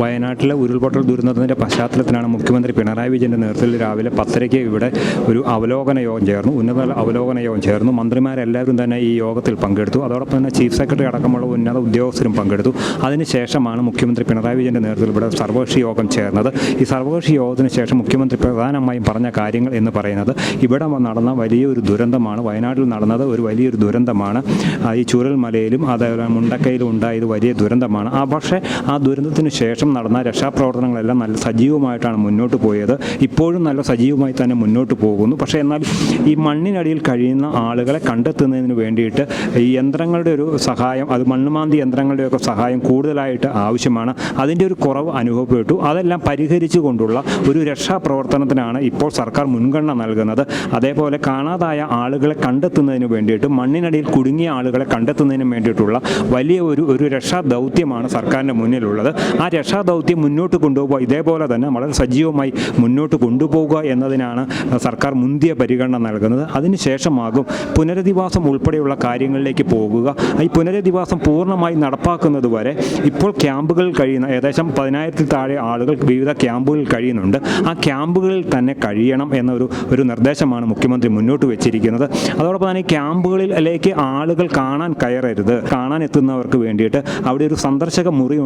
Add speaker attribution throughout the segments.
Speaker 1: വയനാട്ടിലെ ഉരുൾപൊട്ടൽ ദുരന്തത്തിന്റെ പശ്ചാത്തലത്തിലാണ് മുഖ്യമന്ത്രി പിണറായി വിജയന്റെ നേതൃത്വത്തിൽ രാവിലെ പത്തരയ്ക്ക് ഇവിടെ ഒരു അവലോകന യോഗം ചേർന്നു. ഉന്നത അവലോകന യോഗം ചേർന്നു. മന്ത്രിമാരെല്ലാവരും തന്നെ ഈ യോഗത്തിൽ പങ്കെടുത്തു. അതോടൊപ്പം തന്നെ ചീഫ് സെക്രട്ടറി അടക്കമുള്ള ഉന്നത ഉദ്യോഗസ്ഥരും പങ്കെടുത്തു. അതിനുശേഷമാണ് മുഖ്യമന്ത്രി പിണറായി വിജയന്റെ നേതൃത്വത്തിൽ ഇവിടെ സർവകക്ഷി യോഗം ചേർന്നത്. ഈ സർവകക്ഷി യോഗത്തിന് ശേഷം മുഖ്യമന്ത്രി പ്രധാനമായും പറഞ്ഞ കാര്യങ്ങൾ എന്ന് പറയുന്നത് ഇവിടെ നടന്ന വലിയൊരു ദുരന്തമാണ്. വയനാട്ടിൽ നടന്നത് ഒരു വലിയൊരു ദുരന്തമാണ്. ഈ ഈ ചുരൽമലയിലും അതേപോലെ മുണ്ടക്കയിലും ഉണ്ടായത് വലിയ ദുരന്തമാണ്. ആ പക്ഷേ ആ ദുരന്തത്തിന് ശേഷം നടന്ന രക്ഷാപ്രവർത്തനങ്ങളെല്ലാം നല്ല സജീവമായിട്ടാണ് മുന്നോട്ട് പോയത്. ഇപ്പോഴും നല്ല സജീവമായി തന്നെ മുന്നോട്ട് പോകുന്നു. പക്ഷേ എന്നാൽ ഈ മണ്ണിനടിയിൽ കഴിയുന്ന ആളുകളെ കണ്ടെത്തുന്നതിന് വേണ്ടിയിട്ട് ഈ യന്ത്രങ്ങളുടെ ഒരു സഹായം അത് മണ്ണുമാന്തി യന്ത്രങ്ങളുടെയൊക്കെ സഹായം കൂടുതലായിട്ട് ആവശ്യമാണ്. അതിന്റെ ഒരു കുറവ് അനുഭവപ്പെട്ടു. അതെല്ലാം പരിഹരിച്ചു കൊണ്ടുള്ള ഒരു രക്ഷാപ്രവർത്തനത്തിനാണ് ഇപ്പോൾ സർക്കാർ മുൻഗണന നൽകുന്നത്. അതേപോലെ കാണാതായ ആളുകളെ കണ്ടെത്തുന്നതിന് വേണ്ടിയിട്ട് മണ്ണിനടിയിൽ കുടുങ്ങിയ ആളുകളെ കണ്ടെത്തുന്നതിന് വേണ്ടിയിട്ടുള്ള വലിയ ഒരു ഒരു രക്ഷാ ദൗത്യമാണ് സർക്കാരിന്റെ മുന്നിലുള്ളത്. ആ രക്ഷാ ദൗത്യം മുന്നോട്ട് കൊണ്ടുപോകുക. ഇതേപോലെ തന്നെ വളരെ സജീവമായി മുന്നോട്ട് കൊണ്ടുപോകുക എന്നതിനാണ് സർക്കാർ മുന്തിയ പരിഗണന നൽകുന്നത്. അതിനുശേഷമാകും പുനരധിവാസം ഉൾപ്പെടെയുള്ള കാര്യങ്ങളിലേക്ക് പോകുക. ഈ പുനരധിവാസം പൂർണമായി നടപ്പാക്കുന്നത് വരെ ഇപ്പോൾ ക്യാമ്പുകൾ കഴിയുന്ന ഏകദേശം പതിനായിരത്തിൽ താഴെ ആളുകൾ വിവിധ ക്യാമ്പുകളിൽ കഴിയുന്നുണ്ട്. ആ ക്യാമ്പുകളിൽ തന്നെ കഴിയണം എന്നൊരു ഒരു നിർദ്ദേശമാണ് മുഖ്യമന്ത്രി മുന്നോട്ട് വെച്ചിരിക്കുന്നത്. അതോടൊപ്പം തന്നെ ക്യാമ്പുകളിലേക്ക് ആളുകൾ കാണാൻ കയറരുത്. കാണാൻ എത്തുന്നവർക്ക് വേണ്ടിയിട്ട് അവിടെ ഒരു സന്ദർശക മുറി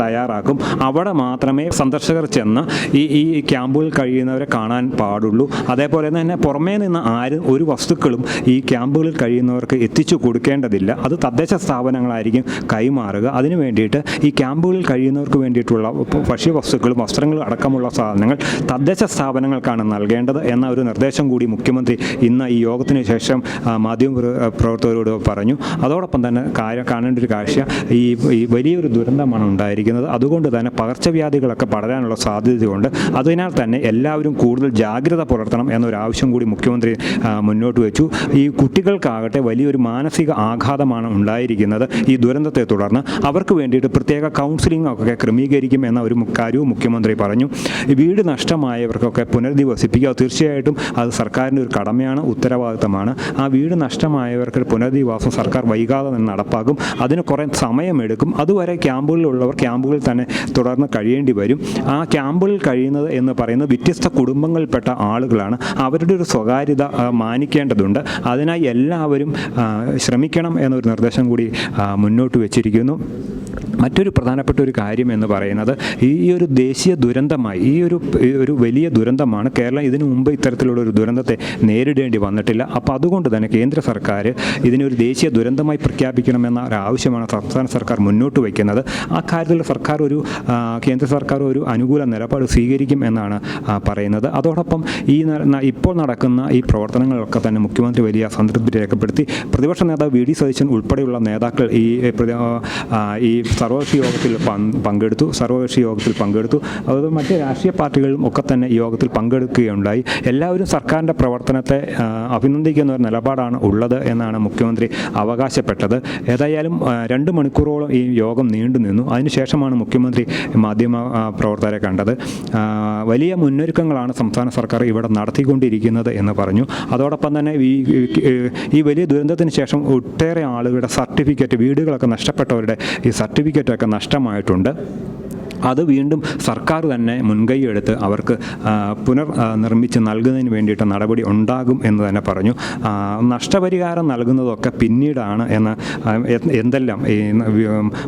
Speaker 1: തയ്യാറാക്കും. അവിടെ മാത്രമേ സന്ദർശകർ ചെന്ന് ഈ ഈ ക്യാമ്പുകളിൽ കഴിയുന്നവരെ കാണാൻ പാടുള്ളൂ. അതേപോലെ തന്നെ പുറമേ നിന്ന് ആരും ഒരു വസ്തുക്കളും ഈ ക്യാമ്പുകളിൽ കഴിയുന്നവർക്ക് എത്തിച്ചു കൊടുക്കേണ്ടതില്ല. അത് തദ്ദേശ സ്ഥാപനങ്ങളായിരിക്കും കൈമാറുക. അതിനു വേണ്ടിയിട്ട് ഈ ക്യാമ്പുകളിൽ കഴിയുന്നവർക്ക് വേണ്ടിയിട്ടുള്ള ഭക്ഷ്യവസ്തുക്കളും വസ്ത്രങ്ങളും അടക്കമുള്ള സാധനങ്ങൾ തദ്ദേശ സ്ഥാപനങ്ങൾക്കാണ് നൽകേണ്ടത് എന്ന ഒരു നിർദ്ദേശം കൂടി മുഖ്യമന്ത്രി ഇന്ന് ഈ യോഗത്തിന് ശേഷം മാധ്യമ പ്രവർത്തകരോട് പറഞ്ഞു. അതോടൊപ്പം തന്നെ കാണേണ്ട ഒരു കാഴ്ച ഈ വലിയൊരു ദുരന്തമാണ് ഉണ്ടായിരിക്കുന്നത്. അതുകൊണ്ട് തന്നെ പകർച്ചവ്യാധികളൊക്കെ പടരാനുള്ള സാധ്യതയുണ്ട്. അതിനാൽ തന്നെ എല്ലാവരും കൂടുതൽ ജാഗ്രത പുലർത്തണം എന്നൊരാവശ്യം കൂടി മുഖ്യമന്ത്രി മുന്നോട്ട് വെച്ചു. ഈ കുട്ടികൾക്കാകട്ടെ വലിയൊരു മാനസിക ആഘാതമാണ് ഉണ്ടായിരിക്കുന്നത് ഈ ദുരന്തത്തെ തുടർന്ന്. അവർക്ക് വേണ്ടിയിട്ട് പ്രത്യേക കൗൺസിലിംഗ് ഒക്കെ ക്രമീകരിക്കും എന്ന ഒരു കാര്യവും മുഖ്യമന്ത്രി പറഞ്ഞു. വീട് നഷ്ടമായവർക്കൊക്കെ പുനരധിവസിപ്പിക്കുക തീർച്ചയായിട്ടും അത് സർക്കാരിന്റെ ഒരു കടമയാണ് ഉത്തരവാദിത്തമാണ്. ആ വീട് നഷ്ടമായവർക്ക് പുനരധിവാസം സർക്കാർ വൈകാതെ തന്നെ നടപ്പാക്കും. അതിന് കുറേ സമയമെടുക്കും. അതുവരെ ക്യാമ്പുകളിലുള്ളവർ ക്യാമ്പുകളിൽ തന്നെ തുടർന്ന് കഴിയേണ്ടി വരും. ആ ക്യാമ്പുകളിൽ കഴിയുന്നത് എന്ന് പറയുന്നത് വ്യത്യസ്ത കുടുംബങ്ങളിൽപ്പെട്ട ആളുകളാണ്. അവരുടെ ഒരു സ്വകാര്യത മാനിക്കേണ്ടതുണ്ട്. അതിനായി എല്ലാവരും ശ്രമിക്കണം എന്നൊരു നിർദ്ദേശം കൂടി മുന്നോട്ട് വെച്ചിരിക്കുന്നു. മറ്റൊരു പ്രധാനപ്പെട്ട ഒരു കാര്യം എന്ന് പറയുന്നത് ഈ ഒരു ദേശീയ ദുരന്തമായി ഈ ഒരു ഒരു വലിയ ദുരന്തമാണ് കേരളം ഇതിനു മുമ്പ് ഇത്തരത്തിലുള്ള ഒരു ദുരന്തത്തെ നേരിടേണ്ടി വന്നിട്ടില്ല. അപ്പോൾ അതുകൊണ്ട് തന്നെ കേന്ദ്ര സർക്കാർ ഇതിനൊരു ദേശീയ ദുരന്തമായി പ്രഖ്യാപിക്കണമെന്ന ഒരു ആവശ്യമാണ് സംസ്ഥാന സർക്കാർ മുന്നോട്ട് വയ്ക്കുന്നത്. ആ കാര്യത്തിൽ സർക്കാർ ഒരു കേന്ദ്ര സർക്കാർ ഒരു അനുകൂല നിലപാട് സ്വീകരിക്കും എന്നാണ് പറയുന്നത്. അതോടൊപ്പം ഈ ഇപ്പോൾ നടക്കുന്ന ഈ പ്രവർത്തനങ്ങളൊക്കെ തന്നെ മുഖ്യമന്ത്രി വലിയ സംതൃപ്തി രേഖപ്പെടുത്തി. പ്രതിപക്ഷ നേതാവ് വി. ഡി. സതീശൻ ഉൾപ്പെടെയുള്ള നേതാക്കൾ ഈ ഈ സർവകക്ഷി യോഗത്തിൽ പങ്കെടുത്തു സർവകക്ഷി യോഗത്തിൽ പങ്കെടുത്തു. അത് മറ്റ് രാഷ്ട്രീയ പാർട്ടികളും ഒക്കെ തന്നെ യോഗത്തിൽ പങ്കെടുക്കുകയുണ്ടായി. എല്ലാവരും സർക്കാരിന്റെ പ്രവർത്തനത്തെ അഭിനന്ദിക്കുന്ന ഒരു നിലപാടാണ് ഉള്ളത് എന്നാണ് മുഖ്യമന്ത്രി അവകാശപ്പെട്ടത്. ഏതായാലും രണ്ട് മണിക്കൂറോളം ഈ യോഗം നീണ്ടു നിന്നു. അതിനുശേഷമാണ് മുഖ്യമന്ത്രി മാധ്യമ പ്രവർത്തകരെ കണ്ടത്. വലിയ മുന്നൊരുക്കങ്ങളാണ് സംസ്ഥാന സർക്കാർ ഇവിടെ നടത്തിക്കൊണ്ടിരിക്കുന്നത് എന്ന് പറഞ്ഞു. അതോടൊപ്പം തന്നെ ഈ ഈ- വലിയ ദുരന്തത്തിന് ശേഷം ഒട്ടേറെ ആളുകളുടെ സർട്ടിഫിക്കറ്റ് വീടുകളൊക്കെ നഷ്ടപ്പെട്ടവരുടെ ഈ സർട്ടിഫിക്കറ്റൊക്കെ നഷ്ടമായിട്ടുണ്ട്. അത് വീണ്ടും സർക്കാർ തന്നെ മുൻകൈയെടുത്ത് അവർക്ക് പുനർ നിർമ്മിച്ച് നൽകുന്നതിന് വേണ്ടിയിട്ട് നടപടി ഉണ്ടാകും എന്ന് തന്നെ പറഞ്ഞു. നഷ്ടപരിഹാരം നൽകുന്നതൊക്കെ പിന്നീടാണ് എന്ന് എന്തെല്ലാം ഈ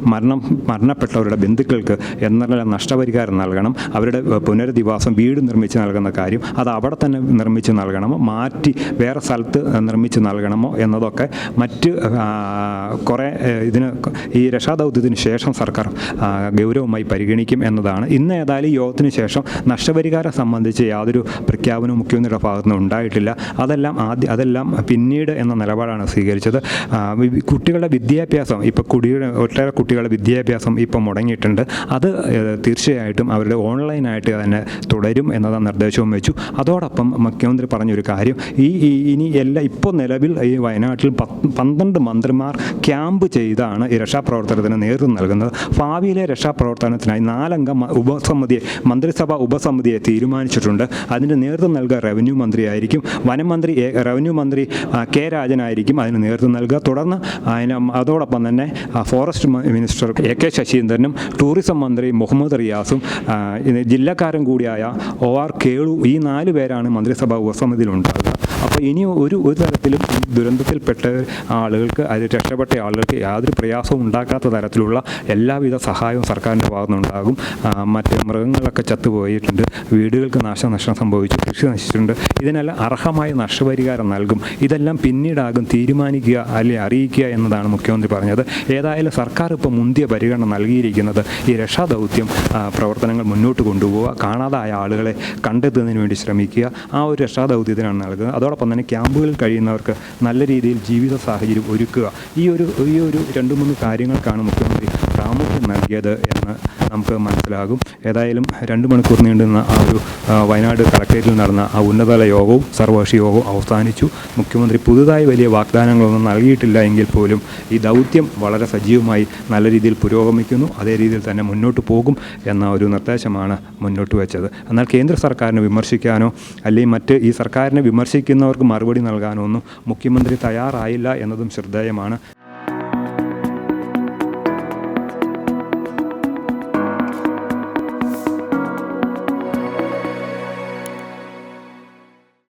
Speaker 1: മരണം മരണപ്പെട്ടവരുടെ ബന്ധുക്കൾക്ക് എന്തെല്ലാം നഷ്ടപരിഹാരം നൽകണം അവരുടെ പുനരധിവാസം വീട് നിർമ്മിച്ച് നൽകുന്ന കാര്യം അത് അവിടെ തന്നെ നിർമ്മിച്ച് നൽകണമോ മാറ്റി വേറെ സ്ഥലത്ത് നിർമ്മിച്ച് നൽകണമോ എന്നതൊക്കെ മറ്റ് കുറേ ഇതിന് ഈ രക്ഷാദൗത്യത്തിന് ശേഷം സർക്കാർ ഗൗരവമായി ഗൗരവമായി പരിഗണിക്കും എന്നതാണ്. ഇന്ന് ഏതായാലും യോഗത്തിന് ശേഷം നഷ്ടപരിഹാരം സംബന്ധിച്ച് യാതൊരു പ്രഖ്യാപനവും മുഖ്യമന്ത്രിയുടെ ഭാഗത്തു നിന്ന് ഉണ്ടായിട്ടില്ല. അതെല്ലാം ആദ്യം അതെല്ലാം പിന്നീട് എന്ന നിലപാടാണ് സ്വീകരിച്ചത്. കുട്ടികളുടെ വിദ്യാഭ്യാസം ഇപ്പോൾ കുടിയുടെ ഒട്ടേറെ കുട്ടികളുടെ വിദ്യാഭ്യാസം ഇപ്പം മുടങ്ങിയിട്ടുണ്ട്. അത് തീർച്ചയായിട്ടും അവരുടെ ഓൺലൈനായിട്ട് തന്നെ തുടരും എന്നത് നിർദ്ദേശവും വെച്ചു. അതോടൊപ്പം മുഖ്യമന്ത്രി പറഞ്ഞൊരു കാര്യം. ഈ ഇനി എല്ലാം ഇപ്പോൾ നിലവിൽ ഈ വയനാട്ടിൽ പന്ത്രണ്ട് മന്ത്രിമാർ ക്യാമ്പ് ചെയ്താണ് ഈ രക്ഷാപ്രവർത്തനത്തിന് നേതൃത്വം നൽകുന്നത്. ഭാവിയിലെ രക്ഷാപ്രവർത്തനത്തിനായി നാലംഗ ഉപസമിതിയെ മന്ത്രിസഭാ ഉപസമിതിയെ തീരുമാനിച്ചിട്ടുണ്ട്. അതിന്റെ നേതൃത്വം നൽകുക റവന്യൂ മന്ത്രിയായിരിക്കും. വനം മന്ത്രി എ- റവന്യൂ മന്ത്രി കെ രാജനായിരിക്കും അതിന് നേതൃത്വം നൽകുക. തുടർന്ന് അതോടൊപ്പം തന്നെ ഫോറസ്റ്റ് മിനിസ്റ്റർ എ കെ ശശീന്ദ്രനും ടൂറിസം മന്ത്രി മുഹമ്മദ് റിയാസും ജില്ലക്കാരൻ കൂടിയായ ഒ ആർ കേളു ഈ നാല് പേരാണ് മന്ത്രിസഭാ ഉപസമിതിയിലുണ്ടാകുക ഇനി ഒരു ഒരു തരത്തിലും ദുരന്തത്തിൽപ്പെട്ട ആളുകൾക്ക് അതിൽ രക്ഷപ്പെട്ട ആളുകൾക്ക് യാതൊരു പ്രയാസവും ഉണ്ടാക്കാത്ത തരത്തിലുള്ള എല്ലാവിധ സഹായവും സർക്കാരിന്റെ ഭാഗത്തുനിന്നുണ്ടാകും മറ്റ് മൃഗങ്ങളൊക്കെ ചത്തുപോയിട്ടുണ്ട്. വീടുകൾക്ക് നാശനഷ്ടം സംഭവിച്ചു. കൃഷി നശിച്ചിട്ടുണ്ട്. ഇതിനെല്ലാം അർഹമായ നഷ്ടപരിഹാരം നൽകും. ഇതെല്ലാം പിന്നീടാകും തീരുമാനിക്കുക അല്ലെങ്കിൽ അറിയിക്കുക എന്നതാണ് മുഖ്യമന്ത്രി പറഞ്ഞത്. ഏതായാലും സർക്കാർ ഇപ്പോൾ മുന്തിയ പരിഗണന നൽകിയിരിക്കുന്നത് ഈ രക്ഷാദൗത്യം പ്രവർത്തനങ്ങൾ മുന്നോട്ട് കൊണ്ടുപോവുക കാണാതായ ആളുകളെ കണ്ടെത്തുന്നതിന് വേണ്ടി ശ്രമിക്കുക. ആ ഒരു രക്ഷാദൗത്യത്തിനാണ് നൽകുന്നത്. അതോടൊപ്പം തന്നെ ക്യാമ്പുകളിൽ കഴിയുന്നവർക്ക് നല്ല രീതിയിൽ ജീവിത സാഹചര്യം ഒരുക്കുക. ഈ ഒരു ഈ ഒരു രണ്ട് മൂന്ന് കാര്യങ്ങൾക്കാണ് മുഖ്യമന്ത്രി പ്രാമുഖ്യം നൽകിയത് എന്ന് നമുക്ക് മനസ്സിലാകും. ഏതായാലും രണ്ട് മണിക്കൂർ നീണ്ടുന്ന ആ ഒരു വയനാട് കളക്ട്രേറ്റിൽ നടന്ന ആ ഉന്നതതല യോഗവും സർവകക്ഷി യോഗവും അവസാനിച്ചു. മുഖ്യമന്ത്രി പുതുതായി വലിയ വാഗ്ദാനങ്ങളൊന്നും നൽകിയിട്ടില്ല എങ്കിൽ പോലും ഈ ദൗത്യം വളരെ സജീവമായി നല്ല രീതിയിൽ പുരോഗമിക്കുന്നു. അതേ രീതിയിൽ തന്നെ മുന്നോട്ട് പോകും എന്ന ഒരു നിർദ്ദേശമാണ് മുന്നോട്ട് വെച്ചത്. എന്നാൽ കേന്ദ്ര സർക്കാരിനെ വിമർശിക്കാനോ അല്ലെങ്കിൽ മറ്റ് ഈ സർക്കാരിനെ വിമർശിക്കുന്നവർക്ക് മറുപടി നൽകാനോ ഒന്നും മുഖ്യമന്ത്രി തയ്യാറായില്ല എന്നതും ശ്രദ്ധേയമാണ്.